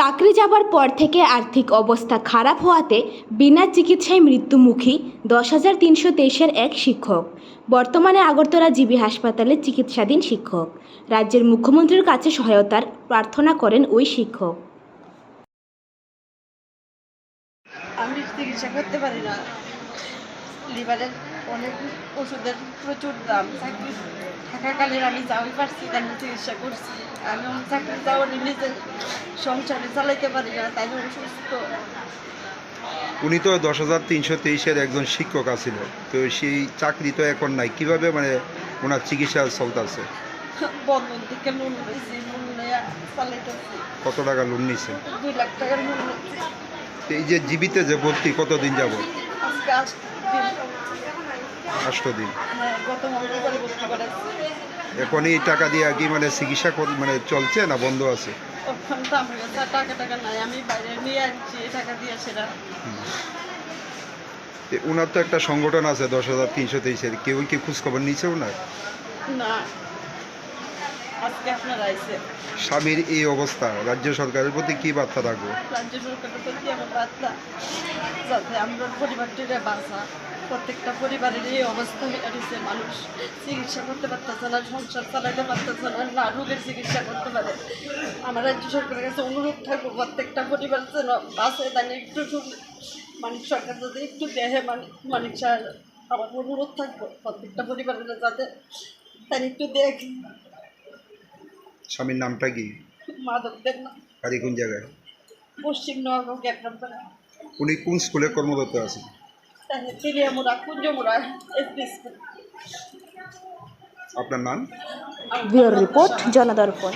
চাকরি যাবার পর থেকে আর্থিক অবস্থা খারাপ হওয়াতে বিনা চিকিৎসায় মৃত্যুমুখী দশ হাজার তিনশো তেইশের এক শিক্ষক, বর্তমানে আগরতলা জিবি হাসপাতালে চিকিৎসাধীন শিক্ষক। রাজ্যের মুখ্যমন্ত্রীর কাছে সহায়তার প্রার্থনা করেন ওই শিক্ষক। আমি চিকিৎসা করতে পারি না। অনেক ওষুধের প্রচুর দাম। চাকরি থাকাকালীন আমি যাওয়াই পারছি আমি চিকিৎসা করছি। আমি চাকরি যাওয়ার সংসারে চালাইতে পারি না তাই অসুস্থ। উনি তো দশ হাজার তিনশো তেইশের একজন শিক্ষক আছিল তো সেই চাকরি তো এখন নাই। কীভাবে মানে ওনার চিকিৎসা চলতেছে বন্ধন থেকে লোন লইছি লোন চালাইতেছি কত টাকা লোন নিছেন দুই লাখ টাকার লোন এই যে জীবিতে যে ভর্তি কতদিন যাব আজকে আজ দিন। এখন এই টাকা দিয়ে কি মানে চিকিৎসা মানে চলছে না বন্ধ আছে? ওনার তো একটা সংগঠন আছে দশ হাজার তিনশো তেইশের। কেউ কি খোঁজখবর নিচ্ছে ওনার না। স্বামীর এই অবস্থা রাজ্য সরকারের প্রতি কি বার্তা রাখব? রাজ্য সরকারের প্রতি আমার বার্তা যাতে আমরা পরিবারটিরে বাঁচা। প্রত্যেকটা পরিবারের এই অবস্থা হয়েছে মানুষ চিকিৎসা করতে পারতেছে না সংসার চালাতে পারতেছে না না রোগের চিকিৎসা করতে পারে। আমার রাজ্য সরকারের কাছে অনুরোধ থাকব প্রত্যেকটা পরিবার যেন বাঁচে তাহলে একটু মানিক সরকার যদি একটু দেহে মানিক সাহেব আমার অনুরোধ থাকব প্রত্যেকটা পরিবারের যাতে তাই একটু দেখ। স্বামীর নামটা কি? মাধব না। বাড়ি কোন জায়গায়? পশ্চিম উনি কোন স্কুলে কর্মরত আছেন? তাহলে কুঞ্জমুড়া এসপি স্কুল। আপনার নাম? Bureau report Janadarpan.